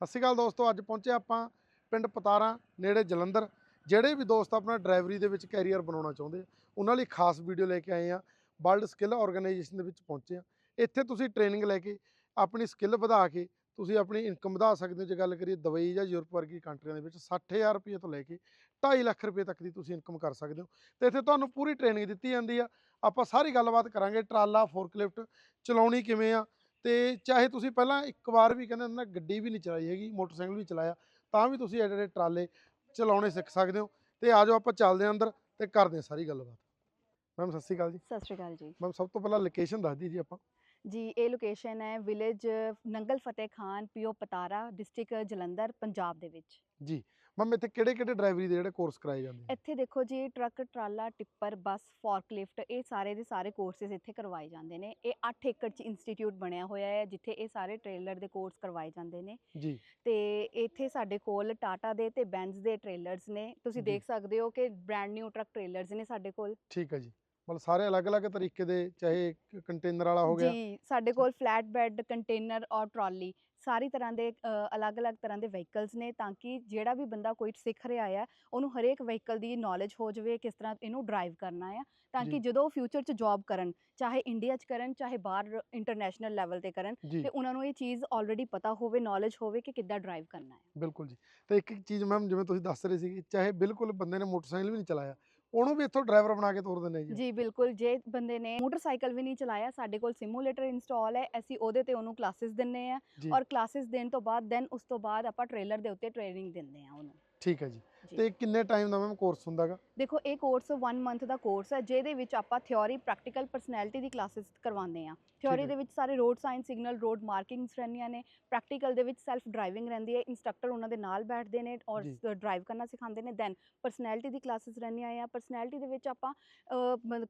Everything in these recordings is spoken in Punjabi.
ਸਤਿ ਸ਼੍ਰੀ ਅਕਾਲ ਦੋਸਤੋ, ਅੱਜ ਪਹੁੰਚੇ ਆਪਾਂ ਪਿੰਡ ਪਤਾਰਾ, ਨੇੜੇ ਜਲੰਧਰ। ਜਿਹੜੇ ਵੀ ਦੋਸਤ ਆਪਣਾ ਡਰਾਈਵਰੀ ਦੇ ਵਿੱਚ ਕੈਰੀਅਰ ਬਣਾਉਣਾ ਚਾਹੁੰਦੇ ਆ ਉਹਨਾਂ ਲਈ ਖਾਸ ਵੀਡੀਓ ਲੈ ਕੇ ਆਏ ਆ ਵਰਲਡ ਸਕਿੱਲ ਆਰਗੇਨਾਈਜੇਸ਼ਨ ਦੇ ਵਿੱਚ ਪਹੁੰਚੇ ਆ ਇੱਥੇ ਤੁਸੀਂ ਟ੍ਰੇਨਿੰਗ ਲੈ ਕੇ, ਆਪਣੀ ਸਕਿੱਲ ਵਧਾ ਕੇ, ਤੁਸੀਂ ਆਪਣੀ ਇਨਕਮ ਵਧਾ ਸਕਦੇ ਹੋ। ਜੇ ਗੱਲ ਕਰੀਏ ਦੁਬਈ ਜਾਂ ਯੂਰਪ ਵਰਗੀ ਕੰਟਰੀਆਂ ਦੇ ਵਿੱਚ 60000 ਰੁਪਏ ਤੋਂ ਲੈ ਕੇ 2.5 ਲੱਖ ਰੁਪਏ ਤੱਕ ਦੀ ਤੁਸੀਂ ਇਨਕਮ ਕਰ ਸਕਦੇ ਹੋ। ਤੇ ਇੱਥੇ ਤੁਹਾਨੂੰ ਪੂਰੀ ਟ੍ਰੇਨਿੰਗ ਦਿੱਤੀ ਜਾਂਦੀ ਆ। ਆਪਾਂ ਸਾਰੀ ਗੱਲਬਾਤ ਕਰਾਂਗੇ, ਟਰਾਲਾ, ਫੋਰਕਲਿਫਟ, ਚਲਾਉਣੀ ਕਿਵੇਂ ਆ ਤੇ ਚਾਹੇ ਤੁਸੀਂ ਪਹਿਲਾਂ ਇੱਕ ਵਾਰ ਵੀ ਕਹਿੰਦੇ ਹੁੰਦੇ ਨਾ ਗੱਡੀ ਵੀ ਨਹੀਂ ਚਲਾਈ ਹੈਗੀ ਮੋਟਰਸਾਈਕਲ ਵੀ ਚਲਾਇਆ ਤਾਂ ਵੀ ਤੁਸੀਂ ਜਿਹੜੇ ਟਰਾਲੇ ਚਲਾਉਣੇ ਸਿੱਖ ਸਕਦੇ ਹੋ। ਤੇ ਆਜੋ ਆਪਾਂ ਚੱਲਦੇ ਹਾਂ ਅੰਦਰ ਤੇ ਕਰਦੇ ਹਾਂ ਸਾਰੀ ਗੱਲਬਾਤ। ਮੈਮ ਸਤਿ ਸ਼੍ਰੀ ਅਕਾਲ ਜੀ। ਸਤਿ ਸ਼੍ਰੀ ਅਕਾਲ ਜੀ। ਮੈਮ ਸਭ ਤੋਂ ਪਹਿਲਾਂ ਲੋਕੇਸ਼ਨ ਦੱਸ ਦਿਓ ਜੀ ਆਪਾਂ। ਜੀ ਇਹ ਲੋਕੇਸ਼ਨ ਹੈ ਵਿਲੇਜ ਨੰਗਲ ਫਤਿਹ ਖਾਨ ਪੀਓ ਪਤਾਰਾ ਡਿਸਟ੍ਰਿਕਟ ਜਲੰਧਰ ਪੰਜਾਬ ਦੇ ਵਿੱਚ। ਜੀ ਮੈਮ ਇੱਥੇ ਕਿਹੜੇ ਕਿਹੜੇ ਡਰਾਈਵਰੀ ਦੇ ਜਿਹੜੇ ਕੋਰਸ ਕਰਾਏ ਜਾਂਦੇ ਆ? ਇੱਥੇ ਦੇਖੋ ਜੀ ਟਰੱਕ ਟਰਾਲਾ ਟਿੱਪਰ ਬੱਸ ਫੋਰਕਲਿਫਟ ਇਹ ਸਾਰੇ ਦੇ ਸਾਰੇ ਕੋਰਸਿਸ ਇੱਥੇ ਕਰਵਾਏ ਜਾਂਦੇ ਨੇ। ਇਹ 8 ਏਕੜ ਚ ਇੰਸਟੀਚਿਊਟ ਬਣਿਆ ਹੋਇਆ ਹੈ ਜਿੱਥੇ ਇਹ ਸਾਰੇ ਟ੍ਰੇਲਰ ਦੇ ਕੋਰਸ ਕਰਵਾਏ ਜਾਂਦੇ ਨੇ। ਜੀ। ਤੇ ਇੱਥੇ ਸਾਡੇ ਕੋਲ ਟਾਟਾ ਦੇ ਤੇ ਬੈਂਜ਼ ਦੇ ਟ੍ਰੇਲਰਸ ਨੇ। ਤੁਸੀਂ। ਦੇਖ ਸਕਦੇ ਹੋ ਕਿ ਬ੍ਰਾਂਡ ਨਿਊ ਟਰੱਕ ਟ੍ਰੇਲਰਸ ਨੇ ਸਾਡੇ ਕੋਲ। ਠੀਕ ਹੈ ਜੀ। ਮਤਲਬ ਸਾਰੇ ਅਲੱਗ-ਅਲੱਗ ਤਰੀਕੇ ਦੇ ਚਾਹੇ ਕੰਟੇਨਰ ਵਾਲਾ ਹੋ ਗਿਆ। ਜੀ ਸਾਡੇ ਕੋਲ ਫਲੈਟ ਬੈੱਡ ਕੰਟੇਨਰ ਔਰ ਟਰਾਲੀ ਸਾਰੀ ਤਰ੍ਹਾਂ ਦੇ ਅਲੱਗ-ਅਲੱਗ ਤਰ੍ਹਾਂ ਦੇ ਵਹੀਕਲਸ ਨੇ ਤਾਂ ਕਿ ਜਿਹੜਾ ਵੀ ਬੰਦਾ ਕੋਈ ਸਿੱਖ ਰਿਹਾ ਹੈ ਉਹਨੂੰ ਹਰੇਕ ਵਹੀਕਲ ਦੀ ਨੌਲੇਜ ਹੋ ਜਾਵੇ ਕਿਸ ਤਰ੍ਹਾਂ ਇਹਨੂੰ ਡਰਾਈਵ ਕਰਨਾ ਹੈ ਤਾਂ। ਕਿ ਜਦੋਂ ਫਿਊਚਰ 'ਚ ਜੌਬ ਕਰਨ ਚਾਹੇ ਇੰਡੀਆ 'ਚ ਕਰਨ ਚਾਹੇ ਬਾਹਰ ਇੰਟਰਨੈਸ਼ਨਲ ਲੈਵਲ ਤੇ ਕਰਨ ਤੇ ਉਹਨਾਂ ਨੂੰ ਇਹ ਚੀਜ਼ ਆਲਰੇਡੀ ਪਤਾ ਹੋਵੇ ਨੌਲੇਜ ਹੋਵੇ ਕਿ ਕਿੱਦਾਂ ਡਰਾਈਵ ਕਰਨਾ ਹੈ ਬਿਲਕੁਲ ਜੀ। ਤੇ ਇੱਕ ਇੱਕ ਚੀਜ਼ ਮੈਮ ਜਿਵੇਂ ਤੁਸੀਂ ਦੱਸ ਰਹੇ ਸੀ ਚਾਹੇ ਬਿਲਕੁਲ ਬੰਦੇ ਨੇ ਮੋਟਰਸਾਈਕਲ ਵੀ ਨਹੀਂ ਚਲਾਇਆ ਉਹਨੂੰ ਵੀ ਇੱਥੋਂ ਡਰਾਈਵਰ ਬਣਾ ਕੇ ਤੋਰ ਦਿੰਦੇ ਜੀ ਜੀ ਬਿਲਕੁਲ ਜੇ ਬੰਦੇ ਨੇ ਮੋਟਰਸਾਈਕਲ ਵੀ ਨਹੀਂ ਚਲਾਇਆ ਸਾਡੇ ਕੋਲ ਸਿਮੂਲੇਟਰ ਇੰਸਟਾਲ ਹੈ ਅਸੀਂ ਉਹਦੇ ਤੇ ਉਹਨੂੰ ਕਲਾਸਿਸ ਦਿੰਨੇ ਆ ਔਰ ਕਲਾਸਿਸ ਦੇਣ ਤੋਂ ਬਾਅਦ ਦੈਨ ਉਸ ਤੋਂ ਬਾਅਦ ਆਪਾਂ ਟ੍ਰੇਲਰ ਦੇ ਉੱਤੇ ਟ੍ਰੇਨਿੰਗ ਦਿੰਦੇ ਆ ਉਹਨੂੰ। ਠੀਕ ਹੈ ਜੀ। ਤੇ ਕਿੰਨੇ ਟਾਈਮ ਦਾ ਮੈਮ ਕੋਰਸ ਹੁੰਦਾਗਾ ਦੇਖੋ ਇਹ ਕੋਰਸ 1 ਮੰਥ ਦਾ ਕੋਰਸ ਹੈ ਜਿਹਦੇ ਵਿੱਚ ਆਪਾਂ ਥਿਉਰੀ ਪ੍ਰੈਕਟੀਕਲ ਪਰਸਨੈਲਿਟੀ ਦੀ ਕਲਾਸਿਸ ਕਰਵਾਉਂਦੇ ਆ ਥਿਉਰੀ। ਦੇ ਵਿੱਚ ਸਾਰੇ road science signal road markings ਰਹਿੰਦੀਆਂ ਨੇ। ਪ੍ਰੈਕਟੀਕਲ ਦੇ ਵਿੱਚ ਸੈਲਫ ਡਰਾਈਵਿੰਗ ਰਹਿੰਦੀ ਹੈ ਇੰਸਟ੍ਰਕਟਰ ਉਹਨਾਂ ਦੇ ਨਾਲ ਬੈਠਦੇ ਨੇ ਔਰ। ਡਰਾਈਵ ਕਰਨਾ ਸਿਖਾਉਂਦੇ ਨੇ। ਦੈਨ ਪਰਸਨੈਲਿਟੀ ਦੀ ਕਲਾਸਿਸ ਰਹਿੰਦੀਆਂ ਆ। ਪਰਸਨੈਲਿਟੀ ਦੇ ਵਿੱਚ ਆਪਾਂ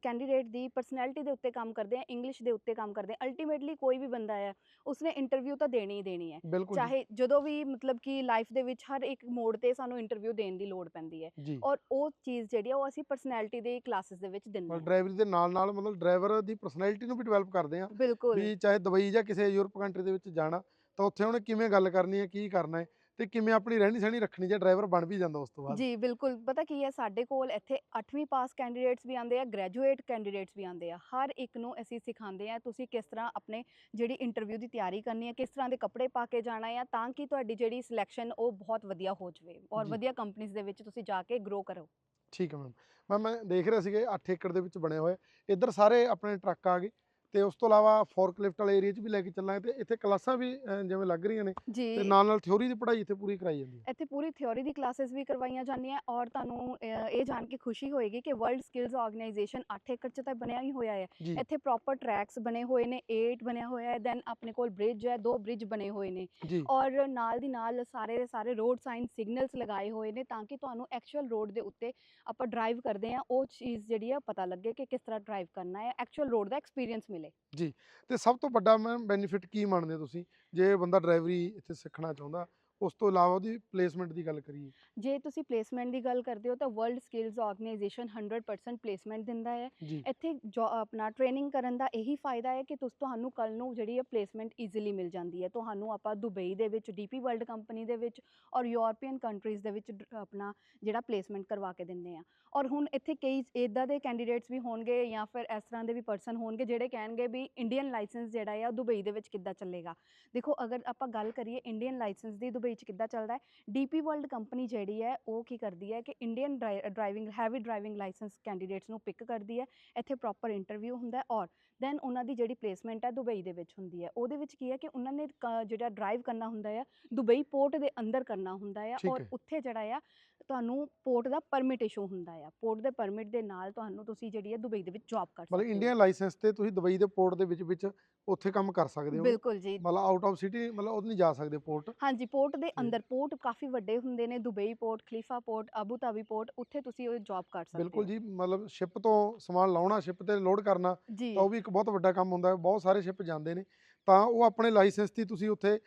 ਕੈਂਡੀਡੇਟ ਦੀ ਪਰਸਨੈਲਿਟੀ ਦੇ ਉੱਤੇ ਕੰਮ ਕਰਦੇ ਆ ਇੰਗਲਿਸ਼ ਦੇ ਉੱਤੇ ਕੰਮ ਕਰਦੇ ਆ ਅਲਟੀਮੇਟਲੀ ਕੋਈ ਵੀ ਬੰਦਾ ਹੈ ਉਸਨੇ ਇੰਟਰਵਿਊ ਤਾਂ ਦੇਣੀ ਹੀ ਦੇਣੀ ਹੈ। ਚਾਹੇ ਜਦੋਂ ਵੀ ਮਤਲਬ ਕਿ ਲਾਈਫ ਦੇ ਵਿੱਚ ਹਰ ਇੱਕ ਮੋੜ ਤੇ ਸਾਨੂੰ ਇੰਟਰਵਿਊ ਦੇਣ ਦੀ ਲੋੜ ਪੈਂਦੀ ਹੈ। ਔਰ ਉਹ ਚੀਜ਼ ਜਿਹੜੀ ਆ ਉਹ ਅਸੀਂ ਪਰਸਨੈਲਿਟੀ ਦੇ ਕਲਾਸਿਸ ਦੇ ਵਿੱਚ ਦਿੰਦੇ ਹਾਂ। ਡਰਾਈਵਰੀ ਦੇ ਨਾਲ ਨਾਲ ਮਤਲਬ ਡਰਾਈਵਰ ਦੀ ਪਰਸਨੈਲਿਟੀ ਨੂੰ ਵੀ ਡਿਵੈਲਪ ਕਰਦੇ ਆ ਵੀ ਚਾਹੇ ਦੁਬਈ ਜਾਂ ਕਿਸੇ ਯੂਰਪ ਕੰਟਰੀ ਦੇ ਵਿੱਚ ਜਾਣਾ ਤਾਂ ਉੱਥੇ ਉਹਨੇ ਕਿਵੇਂ ਗੱਲ ਕਰਨੀ ਹੈ ਕੀ ਕਰਨਾ ਹੈ ਤੇ ਕਿਵੇਂ ਆਪਣੀ ਰਹਿਣੀ ਸਹਿਣੀ ਰੱਖਣੀ ਜੇ ਡਰਾਈਵਰ ਬਣ ਵੀ ਜਾਂਦਾ ਉਸ ਤੋਂ ਬਾਅਦ? ਜੀ ਬਿਲਕੁਲ। ਪਤਾ ਕੀ ਹੈ ਸਾਡੇ ਕੋਲ ਇੱਥੇ 8ਵੀਂ ਪਾਸ ਕੈਂਡੀਡੇਟਸ ਵੀ ਆਉਂਦੇ ਆ ਗ੍ਰੈਜੂਏਟ ਕੈਂਡੀਡੇਟਸ ਵੀ ਆਉਂਦੇ ਆ। ਹਰ ਇੱਕ ਨੂੰ ਅਸੀਂ ਸਿਖਾਉਂਦੇ ਆ ਤੁਸੀਂ ਕਿਸ ਤਰ੍ਹਾਂ ਆਪਣੇ ਜਿਹੜੀ ਇੰਟਰਵਿਊ ਦੀ ਤਿਆਰੀ ਕਰਨੀ ਹੈ ਕਿਸ ਤਰ੍ਹਾਂ ਦੇ ਕੱਪੜੇ ਪਾ ਕੇ ਜਾਣਾ ਹੈ ਤਾਂ ਕਿ ਤੁਹਾਡੀ ਜਿਹੜੀ ਸਿਲੈਕਸ਼ਨ ਉਹ ਬਹੁਤ ਵਧੀਆ ਹੋ ਜਾਵੇ ਔਰ। ਵਧੀਆ ਕੰਪਨੀਆਂ ਦੇ ਵਿੱਚ ਤੁਸੀਂ ਜਾ ਕੇ ਗਰੋ ਕਰੋ। ਠੀਕ ਹੈ ਮੈਮ। ਮੈਂ ਮੈਂ ਦੇਖ ਰਿਹਾ ਸੀਗਾ 8 ਏਕੜ ਦੇ ਵਿੱਚ ਬਣੇ ਹੋਏ ਇੱਧਰ ਸਾਰੇ ਆਪਣੇ ਟਰੱਕ ਆ ਗਏ। ਤੇ ਉਸ ਤੋਂ ਇਲਾਵਾ ਫੋਰਕਲਿਫਟ ਵਾਲੇ ਏਰੀਆ 'ਚ ਵੀ ਲੈ ਕੇ ਚੱਲਾਂਗੇ ਤੇ ਇੱਥੇ ਕਲਾਸਾਂ ਵੀ ਅਹ, ਜਿਵੇਂ ਲੱਗ ਰਹੀਆਂ ਨੇ ਜੀ। ਤੇ ਨਾਲ ਨਾਲ ਥਿਉਰੀ ਦੀ ਪੜ੍ਹਾਈ ਇੱਥੇ ਪੂਰੀ ਕਰਾਈ ਜਾਂਦੀ ਹੈ। ਇੱਥੇ ਪੂਰੀ ਥਿਉਰੀ ਦੀ ਕਲਾਸਿਸ ਵੀ ਕਰਵਾਈਆਂ ਜਾਂਦੀਆਂ ਔਰ ਤੁਹਾਨੂੰ ਅਹ, ਇਹ ਜਾਣ ਕੇ ਖੁਸ਼ੀ ਹੋਏਗੀ ਕਿ ਵਰਲਡ ਸਕਿੱਲਸ ਆਰਗੇਨਾਈਜੇਸ਼ਨ 8 ਏਕੜ 'ਚ ਤਾਂ ਬਣਿਆ ਹੀ ਹੋਇਆ ਹੈ। ਜੀ। ਇੱਥੇ ਪ੍ਰੋਪਰ ਟਰੈਕਸ ਬਣੇ ਹੋਏ ਨੇ 8 ਬਣਿਆ ਹੋਇਆ ਹੈ ਦੈਨ ਆਪਣੇ ਕੋਲ ਬ੍ਰਿਜ ਹੈ ਦੋ ਬ੍ਰਿਜ ਬਣੇ ਹੋਏ ਨੇ। ਜੀ। ਔਰ ਨਾਲ ਦੀ ਨਾਲ ਸਾਰੇ ਦੇ ਸਾਰੇ ਰੋਡ ਸਾਈਨ ਸਿਗਨਲਸ ਲਗਾਏ ਹੋਏ ਨੇ ਤਾਂ ਕਿ ਤੁਹਾਨੂੰ ਐਕਚੁਅਲ ਰੋਡ ਦੇ ਉੱਤੇ ਆਪਾਂ ਡਰਾਈਵ ਕਰਦੇ ਆ ਉਹ ਚੀਜ਼ ਜਿਹੜੀ ਆ ਪਤਾ ਲੱਗੇ ਕਿ ਕਿਸ ਤਰ੍ਹਾਂ ਡਰਾਈਵ ਕਰਨਾ ਹੈ ਐਕਚੁਅਲ ਰੋਡ ਦਾ ਐਕਸਪੀਰੀਅੰਸ ਮਿਲੇ। ਜੀ, ਤੇ ਸਭ ਤੋਂ ਵੱਡਾ ਮੈਮ ਬੈਨੀਫਿਟ ਕੀ ਮੰਨਦੇ ਹੋ ਤੁਸੀਂ? ਜੇ ਬੰਦਾ ਡਰਾਈਵਰੀ ਇੱਥੇ ਸਿੱਖਣਾ ਚਾਹੁੰਦਾ ਉਸ ਤੋਂ ਇਲਾਵਾ ਉਹਦੀ ਪਲੇਸਮੈਂਟ ਦੀ ਗੱਲ ਕਰੀਏ। ਜੇ ਤੁਸੀਂ ਪਲੇਸਮੈਂਟ ਦੀ ਗੱਲ ਕਰਦੇ ਹੋ ਤਾਂ ਵਰਲਡ ਸਕਿੱਲਸ ਆਰਗੇਨਾਈਜੇਸ਼ਨ 100% ਪਲੇਸਮੈਂਟ ਦਿੰਦਾ ਹੈ। ਇੱਥੇ ਜੋ ਆਪਣਾ ਟ੍ਰੇਨਿੰਗ ਕਰਨ ਦਾ ਇਹੀ ਫਾਇਦਾ ਹੈ ਕਿ ਤੁਸੀਂ ਤੁਹਾਨੂੰ ਕੱਲ ਨੂੰ ਜਿਹੜੀ ਹੈ ਪਲੇਸਮੈਂਟ ਈਜ਼ੀਲੀ ਮਿਲ ਜਾਂਦੀ ਹੈ। ਤੁਹਾਨੂੰ ਆਪਾਂ ਦੁਬਈ ਦੇ ਵਿੱਚ ਡੀਪੀ ਵਰਲਡ ਕੰਪਨੀ ਦੇ ਵਿੱਚ ਔਰ ਯੂਰਪੀਅਨ ਕੰਟਰੀਜ਼ ਦੇ ਵਿੱਚ ਆਪਣਾ ਜਿਹੜਾ ਪਲੇਸਮੈਂਟ ਕਰਵਾ ਕੇ ਦਿੰਦੇ ਆ ਔਰ ਹੁਣ ਇੱਥੇ ਕਈ ਇਦਾਂ ਦੇ ਕੈਂਡੀਡੇਟਸ ਵੀ ਹੋਣਗੇ ਜਾਂ ਫਿਰ ਇਸ ਤਰ੍ਹਾਂ ਦੇ ਵੀ ਪਰਸਨ ਹੋਣਗੇ ਜਿਹੜੇ ਕਹਿਣਗੇ ਵੀ ਇੰਡੀਅਨ ਲਾਇਸੈਂਸ ਜਿਹੜਾ ਹੈ ਉਹ ਦੁਬਈ ਦੇ ਵਿੱਚ ਕਿੱਦਾਂ ਚੱਲੇਗਾ। ਦੇਖੋ ਅਗਰ ਆਪਾਂ ਗੱਲ ਕਰੀਏ ਇੰਡੀਅਨ ਲਾਇਸੈਂਸ ਦੀ ਦੁਬਈ 'ਚ ਕਿੱਦਾਂ ਚੱਲਦਾ ਹੈ? ਡੀਪੀ ਵਰਲਡ ਕੰਪਨੀ ਜਿਹੜੀ ਹੈ, ਉਹ ਕੀ ਕਰਦੀ ਹੈ ਕਿ Indian driving, heavy driving licence candidates ਨੂੰ ਪਿਕ ਕਰਦੀ ਹੈ, ਇੱਥੇ ਪ੍ਰੋਪਰ ਇੰਟਰਵਿਊ ਹੁੰਦਾ ਔਰ ਦੈਨ ਉਹਨਾਂ ਦੀ ਜਿਹੜੀ ਪਲੇਸਮੈਂਟ ਹੈ ਦੁਬਈ ਦੇ ਵਿੱਚ ਹੁੰਦੀ ਹੈ। ਉਹਦੇ ਵਿੱਚ ਕੀ ਹੈ ਕਿ ਉਹਨਾਂ ਨੇ ਕ- ਜਿਹੜਾ ਡਰਾਈਵ ਕਰਨਾ ਹੁੰਦਾ ਹੈ ਦੁਬਈ ਪੋਰਟ ਦੇ ਅੰਦਰ ਕਰਨਾ ਹੁੰਦਾ ਹੈ ਠੀਕ ਔਰ ਹੈ। ਉੱਥੇ ਜਿਹੜਾ ਆ ਤੁਹਾਨੂੰ ਪੋਰਟ ਦਾ ਪਰਮਿਟ ਇਸ਼ੂ ਹੁੰਦਾ ਆ। ਪੋਰਟ ਦੇ ਪਰਮਿਟ ਦੇ ਨਾਲ ਤੁਹਾਨੂੰ ਤੁਸੀਂ ਜਿਹੜੀ ਹੈ ਦੁਬਈ ਦੇ ਵਿੱਚ ਜੌਬ ਕਰ ਸਕਦੇ ਮਤਲਬ ਹੋ। ਇੰਡੀਅਨ ਲਾਇਸੈਂਸ ਤੇ ਤੁਸੀਂ ਦੁਬਈ ਦੇ ਪੋਰਟ ਦੇ ਵਿੱਚ ਵਿੱਚ ਉੱਥੇ ਕੰਮ ਕਰ ਸਕਦੇ ਹੋ। ਬਿਲਕੁਲ ਜੀ। ਮਤਲਬ ਆਊਟ ਆਫ ਸਿਟੀ ਮਤਲਬ ਉਹ ਨਹੀਂ ਜਾ ਸਕਦੇ ਪੋਰਟ ਹਾਂਜੀ ਪੋਰਟ ਦੇ ਅੰਦਰ ਪੋਰਟ ਕਾਫੀ ਵੱਡੇ ਹੁੰਦੇ ਨੇ Dubai port Khalifa port Abu Dhabi port ਉੱਥੇ ਤੁਸੀਂ ਉਹ ਜੌਬ ਕਰ ਸਕਦੇ ਬਿਲਕੁਲ ਹੋ। ਜੀ ਮਤਲਬ ਸ਼ਿਪ ਤੋਂ ਸਮਾਨ ਲਾਉਣਾ ਸ਼ਿਪ ਤੇ ਲੋਡ ਕਰਨਾ ਜੀ। ਤਾਂ ਉਹ ਵੀ ਇੱਕ ਬਹੁਤ ਵੱਡਾ ਕੰਮ ਹੁੰਦਾ ਹੈ ਬਹੁਤ ਸਾਰੇ ਸ਼ਿਪ ਜਾਂਦੇ ਨੇ ਤਾਂ ਉਹ ਆਪਣੇ ਲਾਇਸੈਂਸ ਦੀ ਤੁਸੀਂ ਉੱਥੇ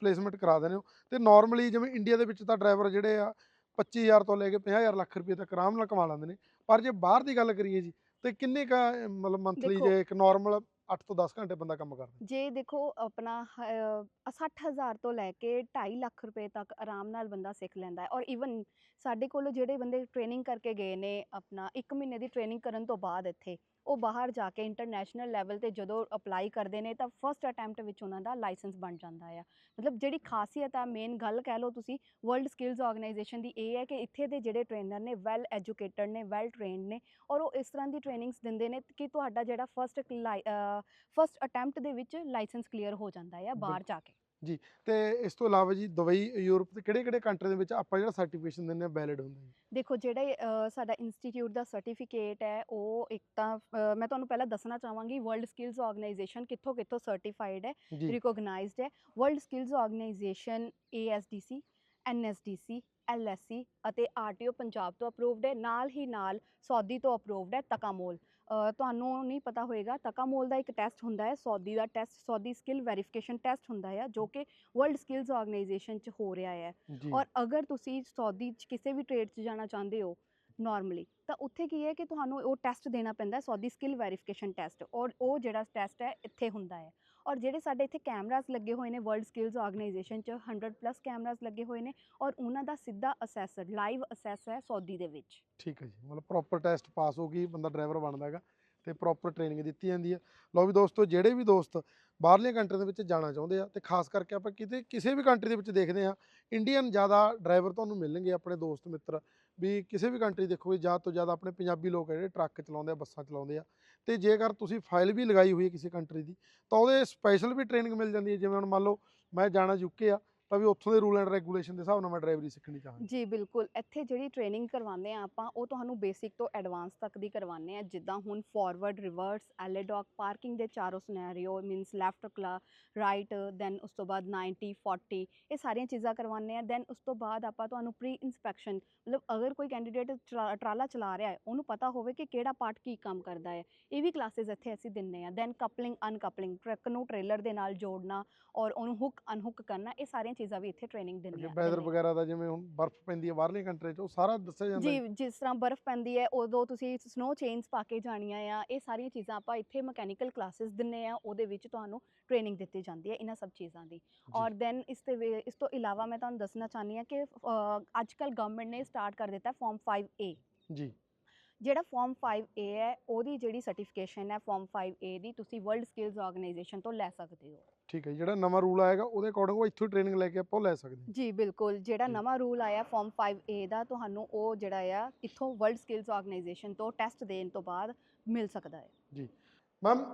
ਪਲੇਸਮੈਂਟ ਕਰਾ ਦਿੰਦੇ ਹੋ। ਤੇ ਨਾਰਮਲੀ ਜਿਵੇਂ ਇੰਡੀਆ ਦੇ ਵਿੱਚ ਤਾਂ ਡਰਾਈਵਰ ਜਿਹੜੇ ਆ 25000 ਤੋਂ ਲੈ ਕੇ 50000 ਲੱਖ ਰੁਪਏ ਤੱਕ ਆਰਾਮ ਨਾਲ ਕਮਾ ਲੈਂਦੇ ਨੇ। ਪਰ ਜੇ ਬਾਹਰ ਦੀ ਗੱਲ ਕਰੀਏ ਜੀ ਤੇ ਕਿੰਨੇ ਕਾ ਮਤਲਬ ਮੰਥਲੀ ਜੇ ਇੱਕ ਨਾਰਮਲ 8 ਤੋਂ 10 ਘੰਟੇ ਬੰਦਾ ਕੰਮ ਕਰਦਾ? ਜੇ ਦੇਖੋ ਆਪਣਾ 60000 ਤੋਂ ਲੈ ਕੇ 2.5 ਲੱਖ ਰੁਪਏ ਤੱਕ ਆਰਾਮ ਨਾਲ ਬੰਦਾ ਸਿੱਖ ਲੈਂਦਾ ਹੈ। ਔਰ ਈਵਨ ਸਾਡੇ ਕੋਲ ਜਿਹੜੇ ਬੰਦੇ ਟ੍ਰੇਨਿੰਗ ਕਰਕੇ ਗਏ ਨੇ ਆਪਣਾ 1 ਮਹੀਨੇ ਦੀ ਟ੍ਰੇਨਿੰਗ ਕਰਨ ਤੋਂ ਬਾਅਦ ਇੱਥੇ ਉਹ ਬਾਹਰ ਜਾ ਕੇ ਇੰਟਰਨੈਸ਼ਨਲ ਲੈਵਲ ਤੇ ਜਦੋਂ ਅਪਲਾਈ ਕਰਦੇ ਨੇ ਤਾਂ ਫਰਸਟ ਅਟੈਂਪਟ ਵਿੱਚ ਉਹਨਾਂ ਦਾ ਲਾਇਸੈਂਸ ਬਣ ਜਾਂਦਾ ਆ। ਮਤਲਬ ਜਿਹੜੀ ਖਾਸੀਅਤ ਆ ਮੇਨ ਗੱਲ ਕਹਿ ਲਓ ਤੁਸੀਂ ਵਰਲਡ ਸਕਿੱਲਸ ਆਰਗੇਨਾਈਜੇਸ਼ਨ ਦੀ ਇਹ ਹੈ ਕਿ ਇੱਥੇ ਦੇ ਜਿਹੜੇ ਟ੍ਰੇਨਰ ਨੇ ਵੈਲ ਐਜੂਕੇਟਡ ਨੇ ਵੈਲ ਟ੍ਰੇਨਡ ਨੇ ਔਰ ਉਹ ਇਸ ਤਰ੍ਹਾਂ ਦੀ ਟ੍ਰੇਨਿੰਗਸ ਦਿੰਦੇ ਨੇ ਕਿ ਤੁਹਾਡਾ ਜਿਹੜਾ ਫਰਸਟ ਫਰਸਟ ਅਟੈਂਪਟ ਦੇ ਵਿੱਚ ਲਾਇਸੈਂਸ ਕਲੀਅਰ ਹੋ ਜਾਂਦਾ ਹੈ ਬਾਹਰ ਜਾ ਕੇ। ਤੇ ਇਸ ਤੋਂ ਇਲਾਵਾ ਜੀ ਦੁਬਈ ਯੂਰਪ ਤੇ ਕਿਹੜੇ ਕਿਹੜੇ ਕੰਟਰੀ ਦੇ ਵਿੱਚ ਆਪਾਂ ਜਿਹੜਾ ਸਰਟੀਫਿਕੇਸ਼ਨ ਦਿੰਦੇ ਆ ਵੈਲਿਡ ਹੁੰਦਾ ਜੀ? ਦੇਖੋ ਜਿਹੜੇ ਸਾਡਾ ਇੰਸਟੀਚਿਊਟ ਦਾ ਸਰਟੀਫਿਕੇਟ ਹੈ ਉਹ ਇੱਕ ਤਾਂ ਮੈਂ ਤੁਹਾਨੂੰ ਪਹਿਲਾਂ ਦੱਸਣਾ ਚਾਹਾਂਗੀ ਵਰਲਡ ਸਕਿੱਲਸ ਆਰਗੇਨਾਈਜੇਸ਼ਨ ਕਿੱਥੋਂ ਕਿੱਥੋਂ ਸਰਟੀਫਾਈਡ ਹੈ ਜੀ। ਰਿਕੋਗਨਾਈਜ਼ਡ ਹੈ। World skills organisation ASDC NSDC LSC ਅਤੇ RTO ਪੰਜਾਬ ਤੋਂ ਅਪਰੂਵਡ ਹੈ ਨਾਲ ਹੀ ਨਾਲ ਸਾਊਦੀ ਤੋਂ ਅਪਰੂਵਡ ਹੈ ਤਕਾਮੋਲ। ਤੁਹਾਨੂੰ ਨਹੀਂ ਪਤਾ ਹੋਏਗਾ ਤਕਾਮੋਲ ਦਾ ਇੱਕ ਟੈਸਟ ਹੁੰਦਾ ਹੈ ਸਾਊਦੀ ਦਾ test Saudi skill verification test ਹੁੰਦਾ ਹੈ ਜੋ ਕਿ ਵਰਲਡ ਸਕਿੱਲਸ ਆਰਗੇਨਾਈਜੇਸ਼ਨ 'ਚ ਹੋ ਰਿਹਾ ਹੈ। ਔਰ ਅਗਰ ਤੁਸੀਂ ਸਾਊਦੀ 'ਚ ਕਿਸੇ ਵੀ ਟ੍ਰੇਡ 'ਚ ਜਾਣਾ ਚਾਹੁੰਦੇ ਹੋ ਨਾਰਮਲੀ ਤਾਂ ਉੱਥੇ ਕੀ ਹੈ ਕਿ ਤੁਹਾਨੂੰ ਉਹ ਟੈਸਟ ਦੇਣਾ ਪੈਂਦਾ ਹੈ ਸਾਊਦੀ ਸਕਿੱਲ ਵੈਰੀਫਿਕੇਸ਼ਨ ਟੈਸਟ ਔਰ ਉਹ ਜਿਹੜਾ ਟੈਸਟ ਹੈ, ਇੱਥੇ ਹੁੰਦਾ ਹੈ। ਔਰ ਜਿਹੜੇ ਸਾਡੇ ਇੱਥੇ ਕੈਮਰਾਜ਼ ਲੱਗੇ ਹੋਏ ਨੇ ਵਰਲਡ ਸਕਿੱਲਸ ਆਰਗੇਨਾਈਜੇਸ਼ਨ 'ਚ 100 ਪਲੱਸ ਕੈਮਰਾਜ਼ ਲੱਗੇ ਹੋਏ ਨੇ ਔਰ ਉਹਨਾਂ ਦਾ ਸਿੱਧਾ ਅਸੈਸਰ ਲਾਈਵ ਅਸੈਸ ਹੈ ਸਾਊਦੀ ਦੇ ਵਿੱਚ। ਠੀਕ ਹੈ ਜੀ, ਮਤਲਬ ਪ੍ਰੋਪਰ ਟੈਸਟ ਪਾਸ ਹੋ ਗਈ, ਬੰਦਾ ਡਰਾਈਵਰ ਬਣਦਾ ਹੈਗਾ ਤੇ ਪ੍ਰੋਪਰ ਟ੍ਰੇਨਿੰਗ ਦਿੱਤੀ ਜਾਂਦੀ ਹੈ। ਲਓ ਵੀ ਦੋਸਤੋ, ਜਿਹੜੇ ਵੀ ਦੋਸਤ ਬਾਹਰਲੀਆਂ ਕੰਟਰੀ ਦੇ ਵਿੱਚ ਜਾਣਾ ਚਾਹੁੰਦੇ ਆ ਤੇ ਖਾਸ ਕਰਕੇ ਆਪਾਂ ਕਿਤੇ, ਕਿਸੇ ਵੀ ਕੰਟਰੀ ਦੇ ਵਿੱਚ ਦੇਖਦੇ ਆ ਇੰਡੀਅਨ ਜ਼ਿਆਦਾ ਡਰਾਈਵਰ ਤੁਹਾਨੂੰ ਮਿਲਣਗੇ, ਆਪਣੇ ਦੋਸਤ, ਮਿੱਤਰ ਵੀ ਕਿਸੇ ਵੀ ਕੰਟਰੀ ਦੇਖੋਗੇ ਜ਼ਿਆਦਾ ਤੋਂ ਜ਼ਿਆਦਾ ਆਪਣੇ ਪੰਜਾਬੀ ਲੋਕ ਆ ਜਿਹੜੇ ਟਰੱਕ ਚਲਾਉਂਦੇ ਆ, ਬੱਸਾਂ ਚਲਾਉਂਦੇ ਆ, ਤੇ ਜੇਕਰ ਤੁਸੀਂ ਫਾਈਲ ਵੀ ਲਗਾਈ ਹੋਈ ਹੈ ਕਿਸੇ ਕੰਟਰੀ ਦੀ, ਤਾਂ ਉਹਦੇ ਸਪੈਸ਼ਲ ਵੀ ਟ੍ਰੇਨਿੰਗ ਮਿਲ ਜਾਂਦੀ ਹੈ, ਜਿਵੇਂ ਹੁਣ ਮੰਨ ਲਓ ਮੈਂ ਜਾਣਾ ਯੂਕੇ ਆ ਤਾਂ ਵੀ ਉੱਥੋਂ ਦੇ ਰੂਲ ਐਂਡ ਰੈਗੂਲੇਸ਼ਨ ਦੇ ਹਿਸਾਬ ਨਾਲ ਮੈਂ ਡਰਾਈਵਰੀ ਸਿੱਖਣੀ ਚਾਹਾਂ ਜੀ, ਬਿਲਕੁਲ। ਇੱਥੇ ਜਿਹੜੀ ਟ੍ਰੇਨਿੰਗ ਕਰਵਾਉਂਦੇ ਆ ਆਪਾਂ, ਉਹ ਤੁਹਾਨੂੰ ਬੇਸਿਕ ਤੋਂ ਐਡਵਾਂਸ ਤੱਕ ਦੀ ਕਰਵਾਉਂਦੇ ਆ ਜਿੱਦਾਂ ਹੁਣ ਫਾਰਵਰਡ ਰਿਵਰਸ ਐਲੇਡੌਕ ਪਾਰਕਿੰਗ ਦੇ ਚਾਰੋਂ ਸਿਨੈਰੀਓ ਮੀਨਸ ਲੈਫਟ ਕਲਾ ਰਾਈਟ ਦੈਨ ਉਸ ਤੋਂ ਬਾਅਦ 90 40 ਇਹ ਸਾਰੀਆਂ ਚੀਜ਼ਾਂ ਕਰਵਾਉਂਦੇ ਆ ਦੈਨ ਉਸ ਤੋਂ ਬਾਅਦ ਆਪਾਂ ਤੁਹਾਨੂੰ ਪ੍ਰੀ ਇਨਸਪੈਕਸ਼ਨ ਮਤਲਬ ਅਗਰ ਕੋਈ ਕੈਂਡੀਡੇਟ ਟਰਾਲਾ ਚਲਾ ਰਿਹਾ ਹੈ, ਉਹਨੂੰ ਪਤਾ ਹੋਵੇ ਕਿ ਕਿਹੜਾ ਪਾਰਟ ਕੀ ਕੰਮ ਕਰਦਾ ਹੈ। ਇਹ ਵੀ ਕਲਾਸਿਸ ਇੱਥੇ ਅਸੀਂ ਦਿੰਨੇ ਆ ਦੈਨ ਕਪਲਿੰਗ ਅਨਕਪਲਿੰਗ ਟਰੱਕ ਨੂੰ ਟ੍ਰੇਲਰ ਦੇ ਨਾਲ ਜੋੜਨਾ ਔਰ ਉਹਨੂੰ ਹੁੱਕ ਅਨਹੁੱਕ ਕਰਨਾ, ਇਹ ਸਾਰੀਆਂ ਚੀਜ਼ਾਂ ਵੀ ਇੱਥੇ ਟ੍ਰੇਨਿੰਗ ਦਿੰਦੇ ਆ ਵੈਦਰ ਆ। ਵਗੈਰਾ ਦਾ ਜਿਵੇਂ ਹੁਣ ਬਰਫ਼ ਪੈਂਦੀ ਹੈ ਬਾਹਰਲੀਆਂ ਕੰਟਰੀ 'ਚ ਉਹ ਸਾਰਾ ਦੱਸਿਆ ਜਾਂਦਾ ਜੀ ਜਿਸ ਤਰ੍ਹਾਂ ਬਰਫ਼ ਪੈਂਦੀ ਹੈ ਉਦੋਂ ਤੁਸੀਂ ਸਨੋ ਚੇਨਸ ਪਾ ਕੇ ਜਾਣੀਆਂ ਆ ਇਹ ਸਾਰੀਆਂ ਚੀਜ਼ਾਂ ਆਪਾਂ ਇੱਥੇ ਮਕੈਨੀਕਲ ਕਲਾਸਿਸ ਦਿੰਨੇ ਆ ਉਹਦੇ ਵਿੱਚ ਤੁਹਾਨੂੰ ਟ੍ਰੇਨਿੰਗ ਦਿੱਤੀ ਜਾਂਦੀ ਹੈ ਇਹਨਾਂ ਸਭ ਚੀਜ਼ਾਂ ਦੀ। ਔਰ ਦੈਨ ਇਸ ਤੇ ਇਸ ਤੋਂ ਇਲਾਵਾ ਮੈਂ ਤੁਹਾਨੂੰ ਦੱਸਣਾ ਚਾਹੁੰਦੀ ਹਾਂ ਕਿ ਅੱਜ ਕੱਲ ਗਵਰਨਮੈਂਟ ਨੇ ਸਟਾਰਟ ਕਰ ਦਿੱਤਾ ਫਾਰਮ 5A ਜੀ। ਜਿਹੜਾ ਫਾਰਮ 5A ਹੈ ਉਹਦੀ ਜਿਹੜੀ ਸਰਟੀਫਿਕੇਸ਼ਨ ਹੈ ਫਾਰਮ 5A ਦੀ ਤੁਸੀਂ ਵਰਲਡ ਸਕਿੱਲਸ ਆਰਗੇਨਾਈਜੇਸ਼ਨ ਤੋਂ ਲੈ ਸਕਦੇ ਹੋ। ਠੀਕ ਹੈ ਜੀ, ਜਿਹੜਾ ਨਵਾਂ ਰੂਲ ਆਏਗਾ ਉਹਦੇ ਅਕੋਰਡਿੰਗ ਉਹ ਇੱਥੋਂ ਟ੍ਰੇਨਿੰਗ ਲੈ ਕੇ ਆਪਾਂ ਲੈ ਸਕਦੇ ਹਾਂ। ਜੀ ਬਿਲਕੁਲ ਜਿਹੜਾ ਜੀ। ਨਵਾਂ ਰੂਲ ਆਇਆ ਫਾਰਮ 5A ਦਾ ਤੁਹਾਨੂੰ ਉਹ ਜਿਹੜਾ ਆ ਇੱਥੋਂ ਵਰਲਡ ਸਕਿੱਲਸ ਆਰਗੇਨਾਈਜੇਸ਼ਨ ਤੋਂ ਟੈਸਟ ਦੇਣ ਤੋਂ ਬਾਅਦ ਮਿਲ ਸਕਦਾ ਹੈ। ਮੈਮ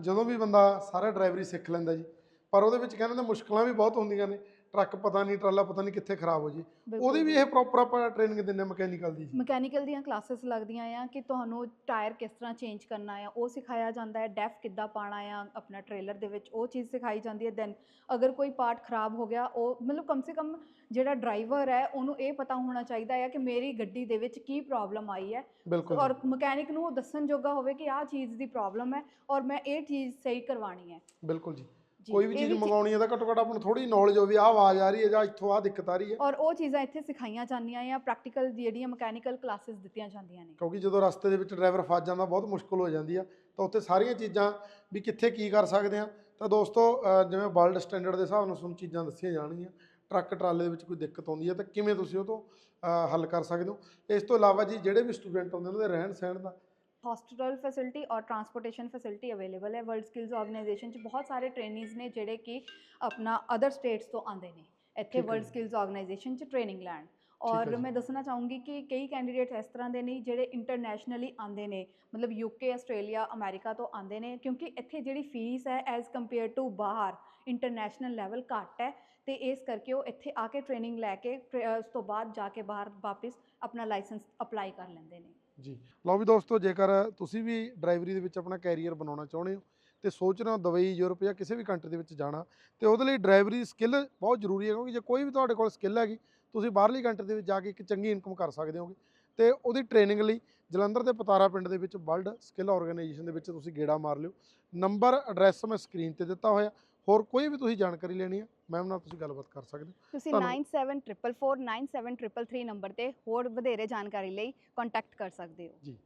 ਜਦੋਂ ਵੀ ਬੰਦਾ ਸਾਰਾ ਡਰਾਈਵਰੀ ਸਿੱਖ ਲੈਂਦਾ ਜੀ ਪਰ ਉਹਦੇ ਵਿੱਚ ਕਹਿੰਦੇ ਨੇ ਮੁਸ਼ਕਲਾਂ ਵੀ ਬਹੁਤ ਹੁੰਦੀਆਂ ਨੇ। ਟਰੱਕ ਪਤਾ ਨਹੀਂ ਟਰਾਲਾ ਪਤਾ ਨਹੀਂ ਕਿੱਥੇ ਖਰਾਬ ਹੋ ਜੀ। ਉਹਦੀ ਵੀ ਇਹ ਪ੍ਰੋਪਰ ਆਪਾਂ ਟ੍ਰੇਨਿੰਗ ਦਿੰਦੇ ਮਕੈਨੀਕਲ ਦੀ ਜੀ। ਮਕੈਨੀਕਲ ਦੀਆਂ ਕਲਾਸਿਸ ਲੱਗਦੀਆਂ ਆ ਕਿ ਤੁਹਾਨੂੰ ਟਾਇਰ ਕਿਸ ਤਰ੍ਹਾਂ ਚੇਂਜ ਕਰਨਾ ਆ ਉਹ ਸਿਖਾਇਆ ਜਾਂਦਾ ਹੈ। ਡੈਫ ਕਿੱਦਾਂ ਪਾਣਾ ਆ ਆਪਣਾ ਟ੍ਰੇਲਰ ਦੇ ਵਿੱਚ ਉਹ ਚੀਜ਼ ਸਿਖਾਈ ਜਾਂਦੀ ਹੈ। ਦੈਨ ਅਗਰ ਕੋਈ ਪਾਰਟ ਖਰਾਬ ਹੋ ਗਿਆ ਉਹ ਮਤਲਬ ਕਮ ਸੇ ਕਮ ਜਿਹੜਾ ਡਰਾਈਵਰ ਹੈ ਉਹਨੂੰ ਇਹ ਪਤਾ ਹੋਣਾ ਚਾਹੀਦਾ ਹੈ ਕਿ ਮੇਰੀ ਗੱਡੀ ਦੇ ਵਿੱਚ ਕੀ ਪ੍ਰੋਬਲਮ ਆਈ ਹੈ। ਔਰ ਮਕੈਨਿਕ ਨੂੰ ਉਹ ਦੱਸਣ ਜੋਗਾ ਹੋਵੇ ਕਿ ਆਹ ਚੀਜ਼ ਦੀ ਪ੍ਰੋਬਲਮ ਹੈ ਔਰ ਮੈਂ ਇਹ ਚੀਜ਼ ਸਹੀ ਕਰਵਾਉਣੀ ਹੈ। ਬਿਲਕੁਲ ਜੀ, ਕੋਈ ਵੀ ਇਹ ਚੀਜ਼ ਚੀ- ਮੰਗਾਉਣੀ ਹੈ ਤਾਂ ਘੱਟੋ ਘੱਟ ਆਪਾਂ ਨੂੰ ਥੋੜੀ ਨੌਲੇਜ ਹੋਵੇ ਆਹ ਆਵਾਜ਼ ਆ ਰਹੀ ਹੈ ਜਾਂ ਇੱਥੋਂ ਆਹ ਦਿੱਕਤ ਆ ਰਹੀ ਹੈ ਔਰ ਉਹ ਚੀਜ਼ਾਂ ਇੱਥੇ ਸਿਖਾਈਆਂ ਜਾਂਦੀਆਂ ਆ ਪ੍ਰੈਕਟੀਕਲ ਜਿਹੜੀਆਂ ਮਕੈਨੀਕਲ ਕਲਾਸਿਸ ਦਿੱਤੀਆਂ ਜਾਂਦੀਆਂ ਨੇ। ਕਿਉਂਕਿ ਜਦੋਂ ਰਸਤੇ ਦੇ ਵਿੱਚ ਡਰਾਈਵਰ ਫਸ ਜਾਂਦਾ ਬਹੁਤ ਮੁਸ਼ਕਲ ਹੋ ਜਾਂਦੀ ਆ ਤਾਂ ਉੱਥੇ ਸਾਰੀਆਂ ਚੀਜ਼ਾਂ ਵੀ ਕਿੱਥੇ ਕੀ ਕਰ ਸਕਦੇ ਆ। ਤਾਂ ਦੋਸਤੋ ਜਿਵੇਂ ਵਰਲਡ ਸਟੈਂਡਰਡ ਦੇ ਹਿਸਾਬ ਨਾਲ ਤੁਹਾਨੂੰ ਚੀਜ਼ਾਂ ਦੱਸੀਆਂ ਜਾਣਗੀਆਂ। ਟਰੱਕ ਟਰਾਲੇ ਦੇ ਵਿੱਚ ਕੋਈ ਦਿੱਕਤ ਆਉਂਦੀ ਹੈ ਤਾਂ ਕਿਵੇਂ ਤੁਸੀਂ ਉਹ ਤੋਂ ਹੱਲ ਕਰ ਸਕਦੇ ਹੋ। ਇਸ ਤੋਂ ਇਲਾਵਾ ਜੀ ਜਿਹੜੇ ਵੀ ਸਟੂਡੈਂਟ ਹੁੰਦੇ ਉਹਨਾਂ ਦੇ ਰਹਿਣ ਸਹਿਣ ਦਾ ਹਸਪੀਟਲ ਫੈਸਿਲਿਟੀ ਔਰ ਟਰਾਂਸਪੋਰਟੇਸ਼ਨ ਫੈਸਿਲਿਟੀ ਅਵੇਲੇਬਲ ਹੈ। ਵਰਲਡ ਸਕਿੱਲਸ ਆਰਗੇਨਾਈਜੇਸ਼ਨ ਚ ਬਹੁਤ ਸਾਰੇ ਟ੍ਰੇਨਿੰਗਸ ਨੇ ਜਿਹੜੇ ਕਿ ਆਪਣਾ ਅਦਰ ਸਟੇਟਸ ਤੋਂ ਆਉਂਦੇ ਨੇ। ਇੱਥੇ ਵਰਲਡ। ਸਕਿੱਲਸ ਆਰਗੇਨਾਈਜੇਸ਼ਨ ਚ ਟ੍ਰੇਨਿੰਗ ਲੈਣ। ਔਰ। ਮੈਂ ਦੱਸਣਾ ਚਾਹੂੰਗੀ ਕਿ ਕਈ ਕੈਂਡੀਡੇਟ ਇਸ ਤਰ੍ਹਾਂ ਦੇ ਨੇ ਜਿਹੜੇ ਇੰਟਰਨੈਸ਼ਨਲੀ ਆਉਂਦੇ ਨੇ। ਮਤਲਬ ਯੂਕੇ ਆਸਟ੍ਰੇਲੀਆ ਅਮਰੀਕਾ ਤੋਂ ਆਉਂਦੇ ਨੇ। ਕਿਉਂਕਿ ਇੱਥੇ ਜਿਹੜੀ ਫੀਸ ਹੈ ਐਜ਼ ਕੰਪੇਅਰ ਟੂ ਬਾਹਰ ਇੰਟਰਨੈਸ਼ਨਲ ਲੈਵਲ ਘੱਟ ਹੈ। ਤੇ ਇਸ ਕਰਕੇ ਉਹ ਇੱਥੇ ਆ ਕੇ ਟ੍ਰੇਨਿੰਗ ਲੈ ਕੇ ਉਸ ਤੋਂ ਬਾਅਦ ਜਾ ਕੇ ਬਾਹਰ ਵਾਪਸ ਆਪਣਾ ਲਾਇਸੈਂਸ ਅਪਲਾਈ ਕਰ ਲੈਂਦੇ ਨੇ। ਜੀ। ਲਓ ਵੀ ਦੋਸਤੋ, ਜੇਕਰ ਤੁਸੀਂ ਵੀ ਡਰਾਈਵਰੀ ਦੇ ਵਿੱਚ ਆਪਣਾ ਕੈਰੀਅਰ ਬਣਾਉਣਾ ਚਾਹੁੰਦੇ ਹੋ ਤੇ ਸੋਚ ਰਹੇ ਹੋ ਦੁਬਈ, ਯੂਰਪ ਜਾਂ ਕਿਸੇ ਵੀ ਕੰਟਰੀ ਦੇ ਵਿੱਚ ਜਾਣਾ, ਤੇ ਉਹਦੇ ਲਈ ਡਰਾਈਵਰੀ ਸਕਿੱਲ ਬਹੁਤ ਜ਼ਰੂਰੀ ਹੈ ਕਿਉਂਕਿ ਜੇ ਕੋਈ ਵੀ ਤੁਹਾਡੇ ਕੋਲ ਸਕਿੱਲ ਹੈਗੀ, ਤੁਸੀਂ ਬਾਹਰਲੀ ਕੰਟਰੀ ਦੇ ਵਿੱਚ ਜਾ ਕੇ ਇੱਕ ਚੰਗੀ ਇਨਕਮ ਕਰ ਸਕਦੇ ਹੋਗੇ। ਤੇ ਉਹਦੀ ਟ੍ਰੇਨਿੰਗ ਲਈ ਜਲੰਧਰ ਦੇ ਪਤਾਰਾ ਪਿੰਡ ਦੇ ਵਿੱਚ ਵਰਲਡ ਸਕਿੱਲ ਆਰਗੇਨਾਈਜੇਸ਼ਨ ਦੇ ਵਿੱਚ ਤੁਸੀਂ ਗੇੜਾ ਮਾਰ ਲਿਓ। ਨੰਬਰ ਐਡਰੈਸ ਮੈਂ ਸਕਰੀਨ ਤੇ ਦਿੱਤਾ ਹੋਇਆ। ਹੋਰ ਕੋਈ ਵੀ ਤੁਸੀਂ ਜਾਣਕਾਰੀ ਲੈਣੀ ਹੈ ਮੈਮ ਨਾਲ ਤੁਸੀਂ ਗੱਲਬਾਤ ਕਰ ਸਕਦੇ ਹੋ। ਤੁਸੀਂ ਤੁਹਾਨੂੰ- 9744 97333 ਨੰਬਰ ਤੇ ਹੋਰ ਵਧੇਰੇ ਜਾਣਕਾਰੀ ਲਈ ਕੰਟੈਕਟ ਕਰ ਸਕਦੇ ਹੋ। ਜੀ।